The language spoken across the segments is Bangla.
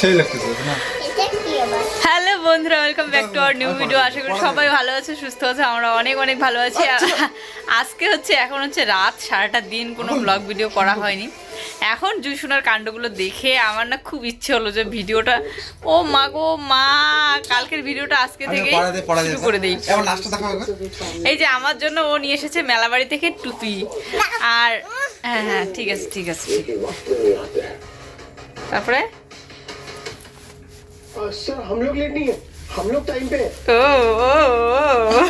সেই লাগতেছে না? হ্যালো বন্ধুরা welcome back to our new video আশা করি সবাই ভালো আছে সুস্থ আছে আমরা অনেক অনেক ভালো আছি। আজকে হচ্ছে এখন হচ্ছে রাত সারাটা দিন কোনো ব্লগ ভিডিও করা হয়নি। এখন জুসুনার কাণ্ডগুলো দেখে আমার না খুব ইচ্ছে হলো যে ভিডিওটা ও মা গো মা কালকের ভিডিওটা আজকে থেকে পড়া দে শুরু করে দিই। এই যে আমার জন্য ও নিয়ে এসেছে মেলাবাড়ি থেকে টুপি। আর হ্যাঁ হ্যাঁ ঠিক আছে ঠিক আছে। তারপরে? सर हम लोग लेट नहीं है हम लोग टाइम पे हैं ও ও, ও।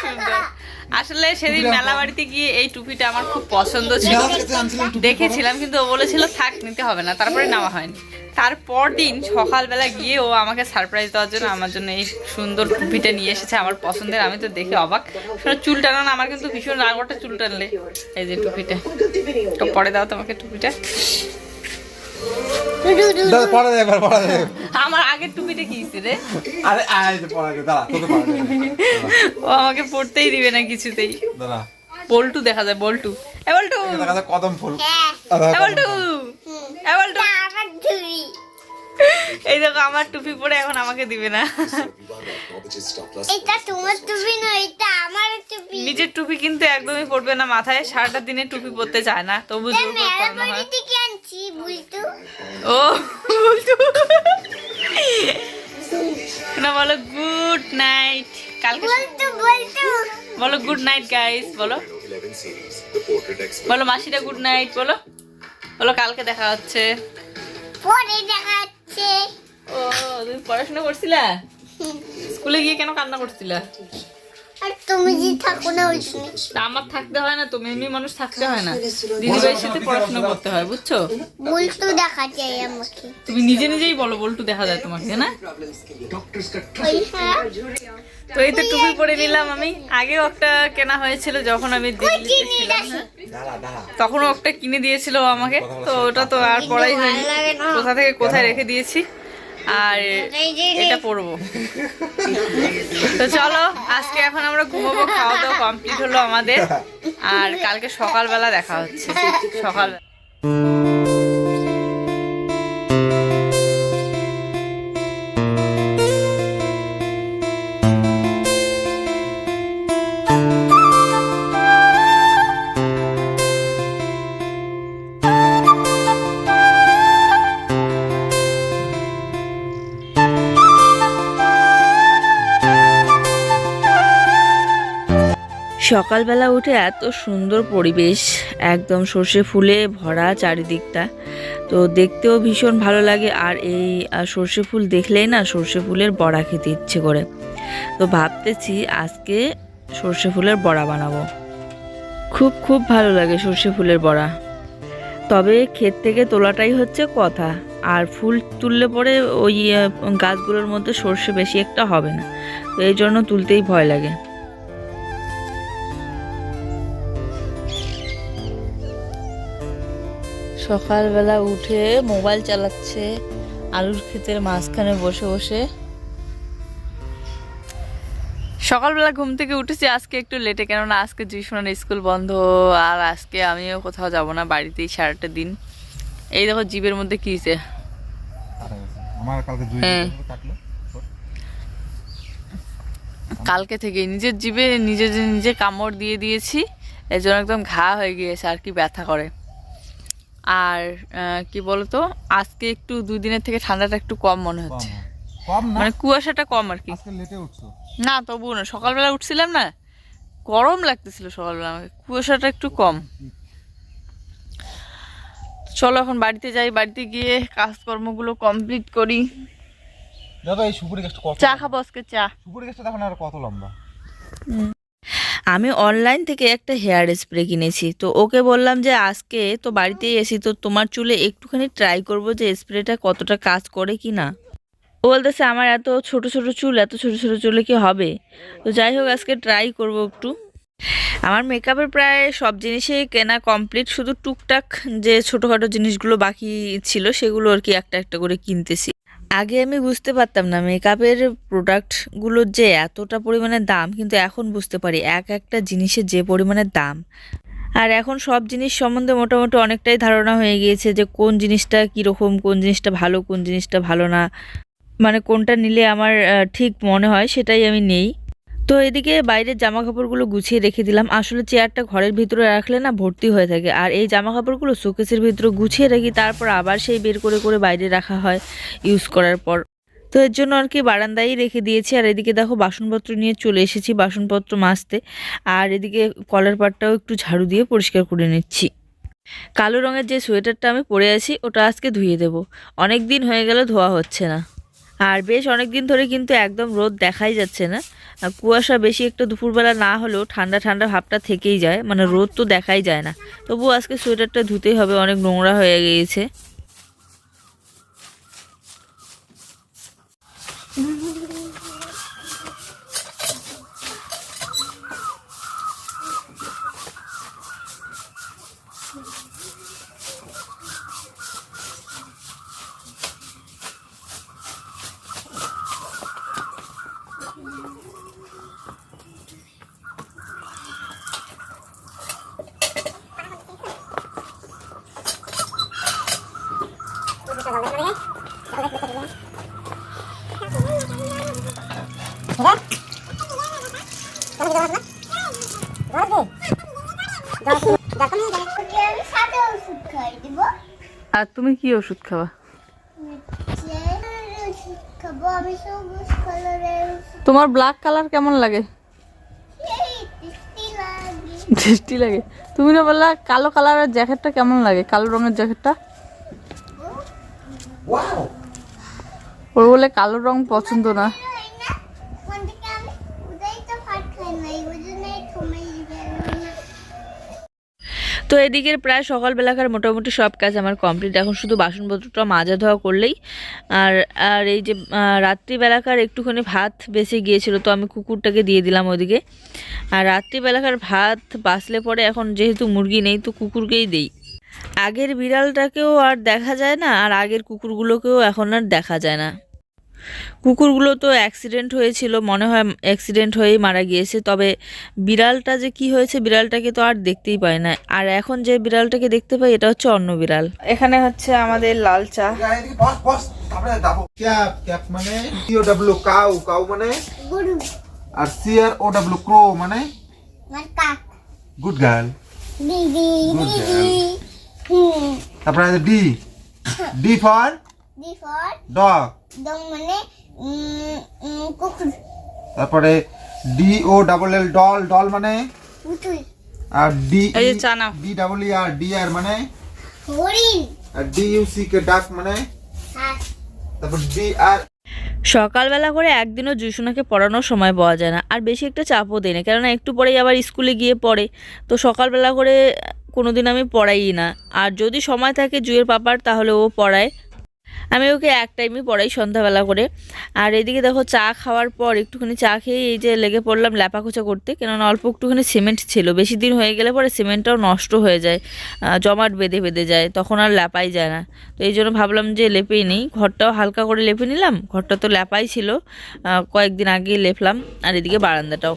সুন্দর। আসলে সেদিন মেলা বাড়িতে গিয়ে এই টুপিটা আমার খুব পছন্দ ছিল মেলা থেকে আনছিলাম টুপি দেখেছিলাম কিন্তু ও বলেছিল থাক নিতে হবে না তারপরে নেওয়া হয়নি তারপর দিন সকালবেলা গিয়ে ও আমাকে সারপ্রাইজ দেওয়ার জন্য আমার জন্য এই সুন্দর টুপিটা নিয়ে এসেছে আমার পছন্দের আমি তো দেখে অবাক শোনো, চুল টানা না আমার কিন্তু ভীষণ রাগ ওঠে চুল টানলে এই যে টুপিটা তো পরে দাও তোমাকে টুপিটা দাদা পড়া দে এবার পড়া দে আমার আগের টুপিটা কি ছিল রে। আরে আয় পড়া দে দাঁড়া তোকে পড়া দে ও আমাকে পড়তেই দিবে না কিছুতেই। দাঁড়া। বল্টু দেখা যায় বল্টু। এ বল্টু। দেখা যায় কদম ফুল। হ্যাঁ। এ বল্টু। এ বল্টু। আমার ধুই এই দেখো আমার টুপি পরে এখন আমাকে দিবে না। এটা তোমার টুপি নয় এটা আমার টুপি। নিজের টুপি কিন্তু একদমই পরবে না মাথায় সারাটা দিনে টুপি পরতে চায় না তবু জোর করে পরানো হয়। ও বল্টু। না বলো গুড নাইট কালকে বলতো বলতো বলো গুড নাইট গাইস বলো। বলো মাসিরা গুড নাইট বলো। বলো কালকে দেখা হচ্ছে। পরে দেখা যাচ্ছে ও তুমি পড়াশোনা করছিলা? স্কুলে গিয়ে কেন কান্না করছিলা? আর তুমি যে থাকো না ওই তুমি আমার থাকতে হয় না তো এমনি মানুষ থাকতে হয় না। দিদিভাইয়ের সাথে পড়াশোনা করতে হয় বুঝছ? বলতো দেখা চাই আমাকে। তুমি নিজে নিজেই বলো বল্টু দেখা যায় তোমাকে না? তো এই তো টুপি পরে নিলাম আমি। আগেও একটা কেনা হয়েছিল যখন আমি তখনও একটা কিনে দিয়েছিল আমাকে। তো ওটা তো আর পড়াই হয়নি। কোথা থেকে কোথায় রেখে দিয়েছি? আর এটা পরবো। তো চলো আজকে এখন আমরা ঘুমাবো খাওয়া দাওয়া কমপ্লিট হলো আমাদের। আর কালকে সকালবেলা দেখা হচ্ছে। সকাল সকালবেলা উঠে এত সুন্দর পরিবেশ, একদম সর্ষে ফুলে ভরা চারিদিকটা। তো দেখতেও ভীষণ ভালো লাগে, আর এই সর্ষে ফুল দেখলেই না সর্ষে ফুলের বড়া খেতে ইচ্ছে করে। তো ভাবতেছি আজকে সর্ষে ফুলের বড়া বানাবো। খুব খুব ভালো লাগে সর্ষে ফুলের বড়া। তবে ক্ষেত থেকে তোলাটাই হচ্ছে কথা, আর ফুল তুললে পরে ওই গাছগুলোর মধ্যে সর্ষে বেশি একটা হবে না। তো এই জন্য তুলতেই ভয় লাগে। সকালবেলা উঠে মোবাইল চালাচ্ছে আলুর ক্ষেতের মাঝখানে বসে বসে। সকালবেলা ঘুম থেকে উঠেছি আজকে একটু লেটে কেননা আজকে জিসুনার স্কুল বন্ধ আর আজকে আমিও কোথাও যাব না বাড়িতেই সারাটা দিন। এই দেখো জিবের মধ্যে কি হয়েছে কালকে হ্যাঁ। কালকে থেকে নিজের জিভে নিজে নিজে কামড় দিয়ে দিয়েছি এর জন্য একদম ঘা হয়ে গিয়েছে আর কি ব্যথা করে। আর কি বলতো? আজকে একটু দুই দিনের থেকে ঠান্ডাটা একটু কম মনে হচ্ছে। মানে কুয়াশাটা কম আর কি। না তবু না। সকালবেলা উঠছিলাম না গরম লাগতেছিল সকালবেলা আমাকে। কুয়াশাটা একটু কম। চলো এখন বাড়িতে যাই বাড়িতে গিয়ে কাজকর্মগুলো কমপ্লিট করি। দাদা এই সুপুরি গাছটা চা খাব আজকে চা। সুপুরি গাছটা দেখো না আর কত লম্বা। আমি অনলাইন থেকে একটা হেয়ার স্প্রে কিনেছি। তো ওকে বললাম যে, আজকে তো বাড়িতেই এসি তো তোমার চুলে একটুখানি ট্রাই করব যে স্প্রেটা কতটা কাজ করে কি না? ও বলতেছে, আমার এত ছোট ছোট চুল, এত ছোট ছোট চুলে কি হবে? তো যাই হোক, আজকে ট্রাই করব একটু। আমার মেকআপের প্রায় সব জিনিসই কেনা কমপ্লিট শুধু টুকটাক যে ছোটোখাটো জিনিসগুলো বাকি ছিল, সেগুলো আর কি একটা একটা করে কিনতেছি। আগে আমি বুঝতে পারতাম না মেকআপের প্রোডাক্টগুলোর যে এতটা পরিমাণে দাম, কিন্তু এখন বুঝতে পারি এক একটা জিনিসের যে পরিমাণে দাম। আর এখন সব জিনিস সম্বন্ধে মোটামুটি অনেকটাই ধারণা হয়ে গিয়েছে যে কোন জিনিসটা কীরকম, কোন জিনিসটা ভালো, কোন জিনিসটা ভালো না। মানে কোনটা নিলে আমার ঠিক মনে হয় সেটাই আমি নেই। তো এদিকে বাইরের জামা কাপড়গুলো গুছিয়ে রেখে দিলাম। আসলে চেয়ারটা ঘরের ভিতরে রাখলে না ভর্তি হয়ে থাকে। আর এই জামা কাপড়গুলো শোকেসের ভিতরে গুছিয়ে রাখি তারপর আবার সেই বের করে করে বাইরে রাখা হয় ইউজ করার পর। তো এর জন্য আর কি বারান্দায় রেখে দিয়েছি। আর এদিকে দেখো বাসনপত্র নিয়ে চলে এসেছি বাসনপত্র মাজতে। আর এদিকে কলার পাটটাও একটু ঝাড়ু দিয়ে পরিষ্কার করে নিচ্ছি। কালো রঙের যে সোয়েটারটা আমি পরে আছি, ওটা আজকে ধুয়ে দেব। অনেক দিন হয়ে গেল ধোয়া হচ্ছে না। আর বেশ অনেকদিন ধরে কিন্তু একদম রোদ দেখাই যাচ্ছে না। কুয়াশা বেশি একটু দুপুরবেলা না হলেও ঠান্ডা ঠান্ডা ভাবটা থেকেই যায় মানে রোদ তো দেখাই যায় না। তবু আজকে সোয়েটারটা ধুতেই হবে, অনেক নোংরা হয়ে গিয়েছে ওকে আমি সাথে ওষুধ খাই দিব আর তুমি কি ওষুধ খাওয়া তোমার ব্ল্যাক কালার কেমন লাগে? টেস্টি লাগে। তুমি না বললা কালো কালারের জ্যাকেটটা কেমন লাগে? কালো রঙের জ্যাকেটটা ওর বলে কালো রং পছন্দ না হয় না কোন থেকে আমি উদয় তো ভাত খাই না এই জন্য সময় দিবে না তো এদিকের প্রায় সকালবেলাকার মোটামুটি সব কাজ আমার কমপ্লিট। এখন শুধু বাসনপত্রটা মাজা ধোয়া করলেই। আর আর এই যে রাত্রিবেলাকার একটুখানি ভাত বেঁচে গিয়েছিল, তো আমি কুকুরটাকে দিয়ে দিলাম ওদিকে আর রাত্রিবেলাকার ভাত বাঁচলে পরে এখন যেহেতু মুরগি নেই, তো কুকুরকেই দেই। আগের বিড়ালটাকেও আর দেখা যায় না, আর আগের কুকুরগুলোকেও এখন আর দেখা যায় না। কুকুরগুলো তো অ্যাক্সিডেন্ট হয়েছিল মনে হয় অ্যাক্সিডেন্ট হয়েই মারা গিয়েছে। তবে বিড়ালটা যে কি হয়েছে বিড়ালটাকে তো আর দেখতেই পাই না। আর এখন যে বিড়ালটাকে দেখতে পাই এটা হচ্ছে অন্য বিড়াল। এখানে হচ্ছে আমাদের লাল চা। বস বস তারপরে যাব ক্যাপ ক্যাপ মানে C O W cow cow মানে? আর সি ও ডাব্লিউ ক্রো মানে গুড গার্ল তারপরে ডি ডি ফর মানে উম, উম, কুকুর। তারপরে D O double L doll doll মানে? পুতুল। আর ডি এই যে ডাবল আর ডি আর মানে? হরিণ। আর D U C K duck মানে? হাঁস তারপর ডি আর সকালবেলা করে একদিনও জুসুনাকে পড়ানোর সময় পাওয়া যায় না। আর বেশি একটা চাপও দেয় না কেননা একটু পরেই আবার স্কুলে গিয়ে পড়ে। তো সকালবেলা করে কোনোদিন আমি পড়াই না। আর যদি সময় থাকে জুয়ের পাপার তাহলে ও পড়ায়। আমি ওকে এক টাইমই পড়াই সন্ধ্যাবেলা করে। আর এদিকে দেখো চা খাওয়ার পর একটুখানি চা খেয়ে এই যে লেগে পড়লাম ল্যাপাখোচা করতে, কেননা অল্প একটুখানি সিমেন্ট ছিল। বেশি দিন হয়ে গেলে পরে সিমেন্টটাও নষ্ট হয়ে যায় জমাট বেঁধে বেঁধে যায়, তখন আর ল্যাপাই যায় না। তো এই জন্য ভাবলাম যে লেপেই নেই। ঘরটাও হালকা করে লেপে নিলাম, ঘরটা তো ল্যাপাই ছিল কয়েকদিন আগেই লেপলাম। আর এদিকে বারান্দাটাও।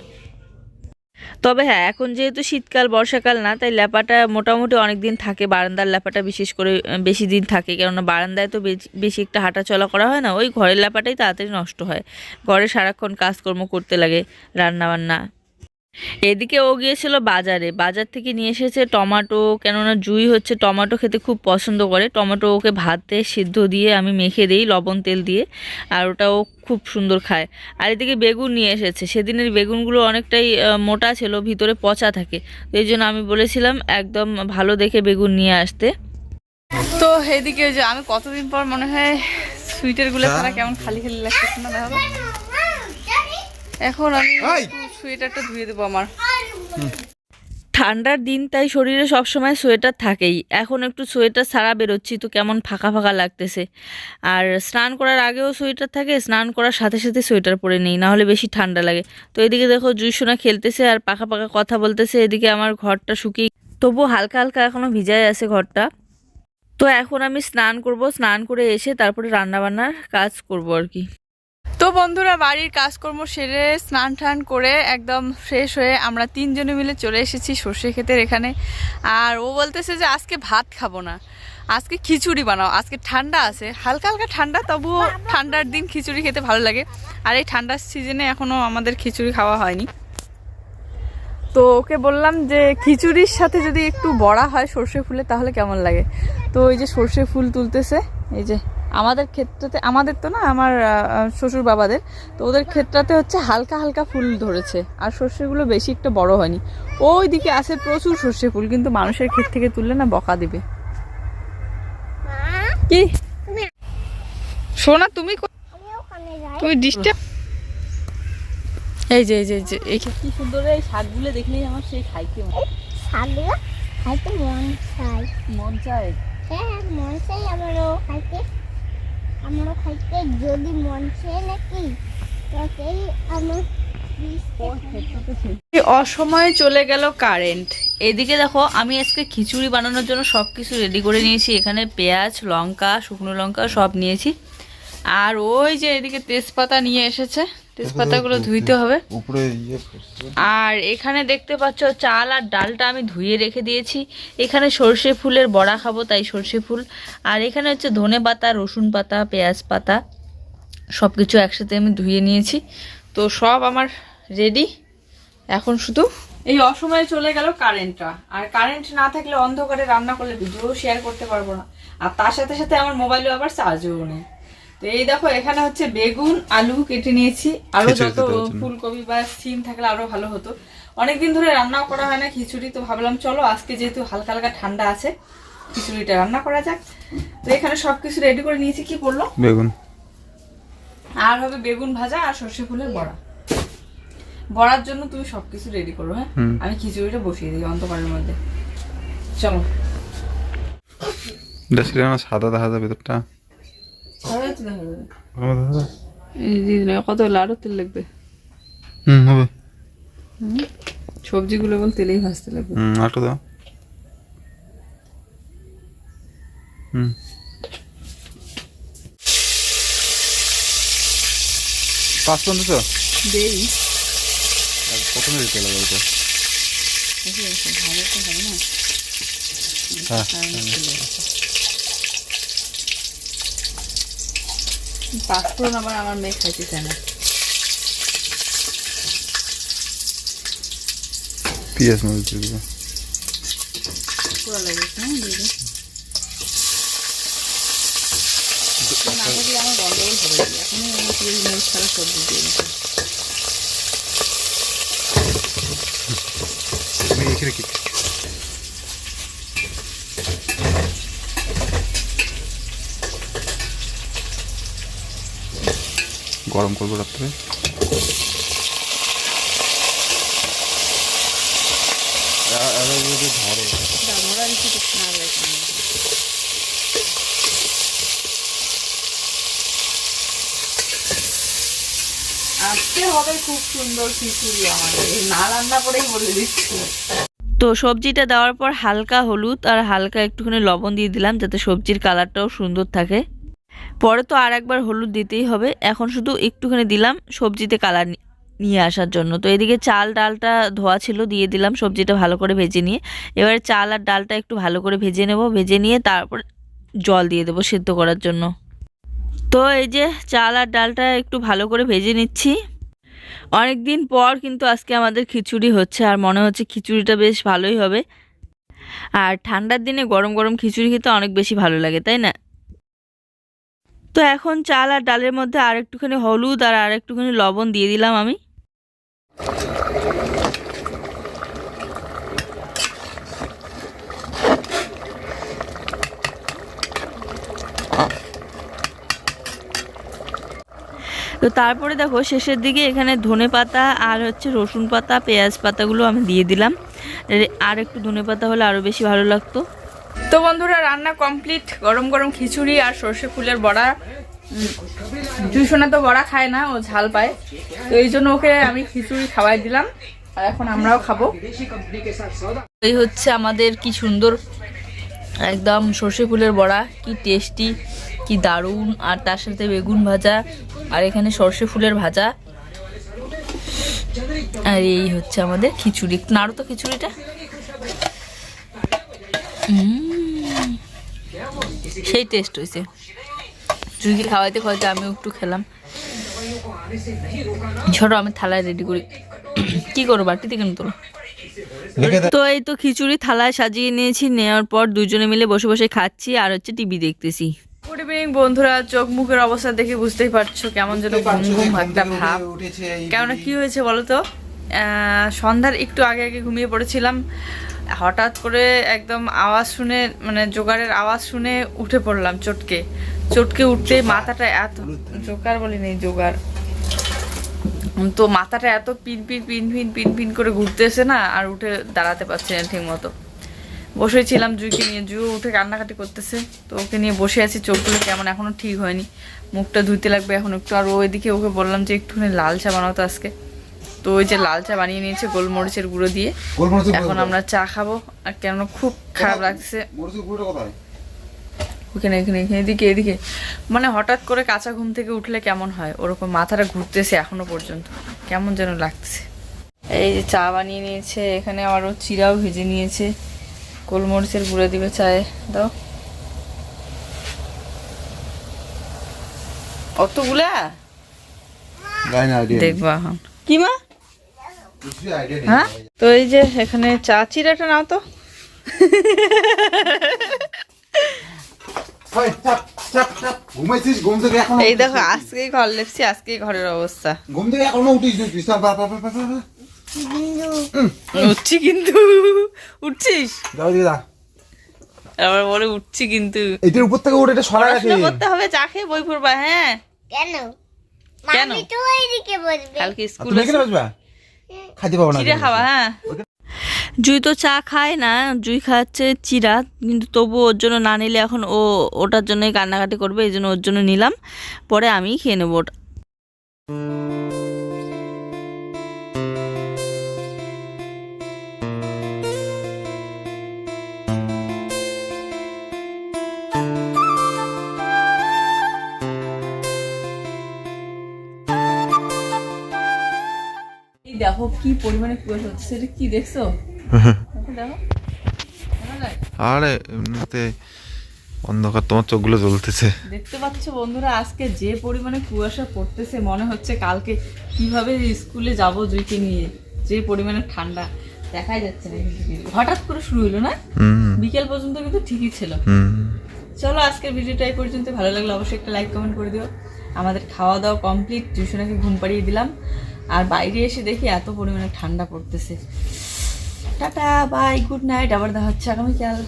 তবে হ্যাঁ এখন যেহেতু শীতকাল, বর্ষাকাল না, তাই ল্যাপাটা মোটামুটি অনেক দিন থাকে, বারান্দার ল্যাপাটা বিশেষ করে বেশি দিন থাকে। কেননা বারান্দায় তো বেশি- একটা হাঁটা চলা করা হয় না, ওই ঘরের ল্যাপাটাই তাড়াতাড়ি নষ্ট হয়। ঘরে সারাক্ষণ কাজকর্ম করতে লাগে রান্না বান্না এদিকে ও গিয়েছিল বাজারে। বাজার থেকে নিয়ে এসেছে টমাটো কেননা জুই হচ্ছে টমাটো খেতে খুব পছন্দ করে। টমেটো ওকে ভাতে সিদ্ধ দিয়ে আমি মেখে দিই লবণ তেল দিয়ে আর ওটা ও খুব সুন্দর খায়। আর এদিকে বেগুন নিয়ে এসেছে। সেদিনের বেগুনগুলো অনেকটাই মোটা ছিল ভিতরে পচা থাকে। তো এই জন্য আমি বলেছিলাম একদম ভালো দেখে বেগুন নিয়ে আসতে। তো এদিকে ওই যে আমি কতদিন পর মনে হয় সুইটারগুলো ছাড়া কেমন খালি খালি লাগতেছে না দেখো এখন আমি! সোয়েটারটা ধুয়ে দেবো আমার। ঠান্ডার দিন তাই শরীরে সবসময় সোয়েটার থাকেই। এখন একটু সোয়েটার ছাড়া বেরোচ্ছি তো কেমন ফাঁকা ফাঁকা লাগতেছে। আর স্নান করার আগেও সোয়েটার থাকে স্নান করার সাথে সাথে সোয়েটার পরে নিই না হলে বেশি ঠান্ডা লাগে। তো এদিকে দেখো জুইসোনা খেলতেছে আর পাকা পাকা কথা বলতেছে এদিকে আমার ঘরটা শুকিয়ে তবু হালকা হালকা এখনও ভিজায় আছে ঘরটা। তো এখন আমি স্নান করব স্নান করে এসে তারপরে রান্নাবান্নার কাজ করব আর কি। তো বন্ধুরা বাড়ির কাজকর্ম সেরে স্নান টান করে একদম ফ্রেশ হয়ে আমরা তিনজনে মিলে চলে এসেছি সর্ষে ক্ষেতের এখানে। আর ও বলতেছে যে আজকে ভাত খাব না। আজকে খিচুড়ি বানাও। আজকে ঠান্ডা আছে। হালকা হালকা ঠান্ডা তবুও ঠান্ডার দিন খিচুড়ি খেতে ভালো লাগে। আর এই ঠান্ডার সিজনে এখনও আমাদের খিচুড়ি খাওয়া হয়নি। তো ওকে বললাম যে খিচুড়ির সাথে যদি একটু বড়া হয় সর্ষে ফুলে তাহলে কেমন লাগে? তো ওই যে সর্ষে ফুল তুলতেছে এই যে আমাদের ক্ষেত্রতে আমাদের তো না আমার শ্বশুর বাবাদের তো ওদের ক্ষেত্রতে হচ্ছে হালকা হালকা ফুল ধরেছে আর সর্ষেগুলো বেশি একটা বড় হয়নি। ওই দিকে আছে প্রচুর সর্ষে ফুল কিন্তু মানুষের ক্ষেত থেকে তুললে না বকা দিবে। মা কি তুমি শোনা তুমি তুমি ডিস্টার্ব এই যে এই যে এই যে এই কি সুন্দর এই শাকগুলো দেখলেই আমার সেই খাইতে শাকগুলো খাইতে মন চাই মন চায়? হ্যাঁ মন চাই আমারও খাইতে। আমারও খাইতে যদি মন চায় নাকি তাতেই আমার অসময়ে চলে গেল কারেন্ট। এদিকে দেখো আমি আজকে খিচুড়ি বানানোর জন্য সব কিছু রেডি করে নিয়েছি। এখানে পেঁয়াজ লঙ্কা শুকনো লঙ্কা সব নিয়েছি। আর ওই যে এদিকে তেজপাতা নিয়ে এসেছে। তেজপাতাগুলো ধুইতে হবে। উপরে ইয়ে। আর এখানে দেখতে পাচ্ছ চাল আর ডালটা আমি ধুয়ে রেখে দিয়েছি। এখানে সর্ষে ফুলের বড়া খাব তাই সর্ষে ফুল। আর এখানে হচ্ছে ধনে পাতা রসুন পাতা পেঁয়াজ পাতা সব কিছু একসাথে আমি ধুয়ে নিয়েছি। তো সব আমার রেডি এখন শুধু এই অসময়ে চলে গেল কারেন্টটা আর কারেন্ট না থাকলে অন্ধকারে রান্না করলে ভিডিও শেয়ার করতে পারব না। আর তার সাথে সাথে আমার মোবাইলেও আবার চার্জও নেই। তো এই দেখো এখানে হচ্ছে বেগুন আলু কেটে নিয়েছি। আরও যত। ফুলকপি বা সিম থাকলে আরও ভালো হতো। অনেকদিন ধরে রান্নাও করা হয় না খিচুড়ি তো ভাবলাম চলো আজকে যেহেতু হালকা হালকা ঠান্ডা আছে খিচুড়িটা রান্না করা যাক। তো এখানে সবকিছু রেডি করে নিয়েছি কি পড়ল বেগুন। আর হবে বেগুন ভাজা আর সর্ষে ফুলের বড়া। বড়ার জন্য তুমি সবকিছু রেডি করো হ্যাঁ? আমি খিচুড়িটা বসিয়ে দিই অন্ধকারের মধ্যে। চলো। সাদা দেখা যায় ভেতরটা। কত লাড়ু তেল লাগবে? হুম হবে। সবজিগুলো এখন তেলেই ভাজতে লাগবে। হুম আর দাও হুম। পাঁচ পর্যন্ত তো? দেই প্রথমে দিতে লাগে ওইটা হ্যাঁ পাঁচফোড়ন আবার আমার মেয়ে খাইতে চায় না। পেঁয়াজ মরিচ দিয়ে দেবো। পুরো লাগে হ্যাঁ দিয়ে দিই। না থাকলে আমার গন্ডগোল হবে এখনই আমি পেঁয়াজ মরিচ ছাড়া সবজি দিয়ে দিচ্ছি আমি এখানে কি গরম করব রাত্রে। খুব সুন্দর খিচুড়ি তো সবজিটা দেওয়ার পর হালকা হলুদ আর হালকা একটুখানি লবণ দিয়ে দিলাম যাতে সবজির কালারটাও সুন্দর থাকে। পরে তো আর একবার হলুদ দিতেই হবে। এখন শুধু একটুখানি দিলাম সবজিতে কালার নিয়ে আসার জন্য। তো এদিকে চাল ডালটা ধোয়া ছিল, দিয়ে দিলাম সবজিটা ভালো করে ভেজে নিয়ে। এবারে চাল আর ডালটা একটু ভালো করে ভেজে নেব। ভেজে নিয়ে তারপর জল দিয়ে দেবো সেদ্ধ করার জন্য। তো এই যে চাল আর ডালটা একটু ভালো করে ভেজে নিচ্ছি। অনেক দিন পর কিন্তু আজকে আমাদের খিচুড়ি হচ্ছে, আর মনে হচ্ছে খিচুড়িটা বেশ ভালোই হবে। আর ঠান্ডার দিনে গরম গরম খিচুড়ি খেতে অনেক বেশি ভালো লাগে, তাই না? তো এখন চাল আর ডালের মধ্যে আর একটুখানি হলুদ আর আর একটুখানি লবণ দিয়ে দিলাম আমি। তো তারপরে দেখো শেষের দিকে এখানে ধনে পাতা আর হচ্ছে রসুন পাতা, পেঁয়াজ পাতাগুলো আমি দিয়ে দিলাম। আর একটু ধনে পাতা হলে আরও বেশি ভালো লাগতো। তো বন্ধুরা রান্না কমপ্লিট গরম গরম খিচুড়ি আর সর্ষে ফুলের বড়া। টিউশনে তো বড়া খায় না ও ঝাল পায়। তো এই জন্য ওকে আমি খিচুড়ি খাওয়াই দিলাম আর এখন আমরাও খাব। এই হচ্ছে আমাদের কি সুন্দর একদম সর্ষে ফুলের বড়া কি টেস্টি কি দারুণ। আর তার সাথে বেগুন ভাজা আর এখানে সর্ষে ফুলের ভাজা। আর এই হচ্ছে আমাদের খিচুড়ি। নাড়ো তো খিচুড়িটা। উম, সেই টেস্ট হয়েছে চুইকে খাওয়াইতে খাওয়াইতে আমিও একটু খেলাম। ছোট আমি থালায় রেডি করি। কি করব বাটিতে কেন তোলো। তো এই তো খিচুড়ি থালায় সাজিয়ে নিয়েছি নেওয়ার পর দুজনে মিলে বসে বসে খাচ্ছি আর হচ্ছে টিভি দেখতেছি। গুড ইভিনিং বন্ধুরা চোখ মুখের অবস্থা দেখে বুঝতেই পারছ কেমন যেন ঘুম ঘুম একটা ভাব। কেননা কি হয়েছে বলো তো? আহ, সন্ধ্যার একটু আগে আগে ঘুমিয়ে পড়েছিলাম। হঠাৎ করে একদম আওয়াজ শুনে মানে জোগাড়ের আওয়াজ শুনে উঠে পড়লাম চটকে। চটকে উঠতে মাথাটা এত জোগাড় বলি নেই জোগাড়। তো মাথাটা এত পিন পিন পিন পিন পিন পিন করে ঘুরতেছে না আর উঠে দাঁড়াতে পারছে না ঠিক মতো বসেছিলাম জুইকে নিয়ে জুইও উঠে কান্নাকাটি করতেছে। তো ওকে নিয়ে বসে আছি চোখগুলো কেমন এখনও ঠিক হয়নি। মুখটা ধুইতে লাগবে এখন একটু আর ওইদিকে ওকে বললাম যে একটুখানি লাল চা বানাও তো আজকে। তো ওই যে লাল চা বানিয়ে নিয়েছে গোলমরিচের গুঁড়ো দিয়ে। এখন আমরা চা খাব। আর কেন খুব খারাপ লাগছে। মরিচের গুঁড়োটা কোথায়? ওখানে এখানে এখানে এদিকে এদিকে। মানে হঠাৎ করে কাঁচা ঘুম থেকে উঠলে কেমন হয়? ওরকম মাথাটা ঘুরতেছে এখনও পর্যন্ত। কেমন যেন লাগছে। এই যে চা বানিয়ে নিয়েছে এখানে আবারও চিরাও ভেজে নিয়েছে। গোলমরিচের গুঁড়ো দিবে চায়ে। দাও। অতগুলা। দেখব এখন। কি মা। হ্যাঁ? তো এই যে এখানে চা চিরাটা নাও তো। এই দেখো। আজকেই ঘর লেপছি আজকেই ঘরের অবস্থা। ঘুম থেকে এখনও উঠিস। উঠছি কিন্তু। উঠছিস? যাও আবার বলে উঠছি কিন্তু। এটার উপর থেকে উঠে এটা সরা রাখে। করতে হবে চা খেয়ে বই পড়বা হ্যাঁ? কেন? কেন? কালকে স্কুল বসবা খাইতে পাবো না চিড়া খাওয়া হ্যাঁ। জুই তো চা খায় না জুই খাচ্ছে চিরা কিন্তু তবু ওর জন্য না নিলে এখন ও ওটার জন্যই কান্নাকাটি করবে এই জন্য ওর জন্য নিলাম। পরে আমি খেয়ে নেব ওটা। দেখো কি পরিমাণে কুয়াশা হচ্ছে সেটা কি দেখছ? দেখো আরে এমনিতে অন্ধকার তোমার চোখগুলো জ্বলতেছে। দেখতে পাচ্ছ বন্ধুরা আজকে যে পরিমাণে কুয়াশা পড়তেছে মনে হচ্ছে কালকে কীভাবে স্কুলে যাব জুইকে নিয়ে। যে পরিমাণে ঠান্ডা দেখাই যাচ্ছে না কিন্তু হঠাৎ করে শুরু হলো না? বিকেল পর্যন্ত কিন্তু ঠিকই ছিল। চলো আজকের ভিডিওটা এই পর্যন্ত। ভালো লাগলে অবশ্যই একটা লাইক কমেন্ট করে দিও। আমাদের খাওয়া দাওয়া কমপ্লিট। টিউশনাকে ঘুম পাড়িয়ে দিলাম। আর বাইরে এসে দেখি এত পরিমাণে ঠান্ডা পড়তেছে। টাটা বাই গুড নাইট আবার দেখা হচ্ছে আগামীকাল।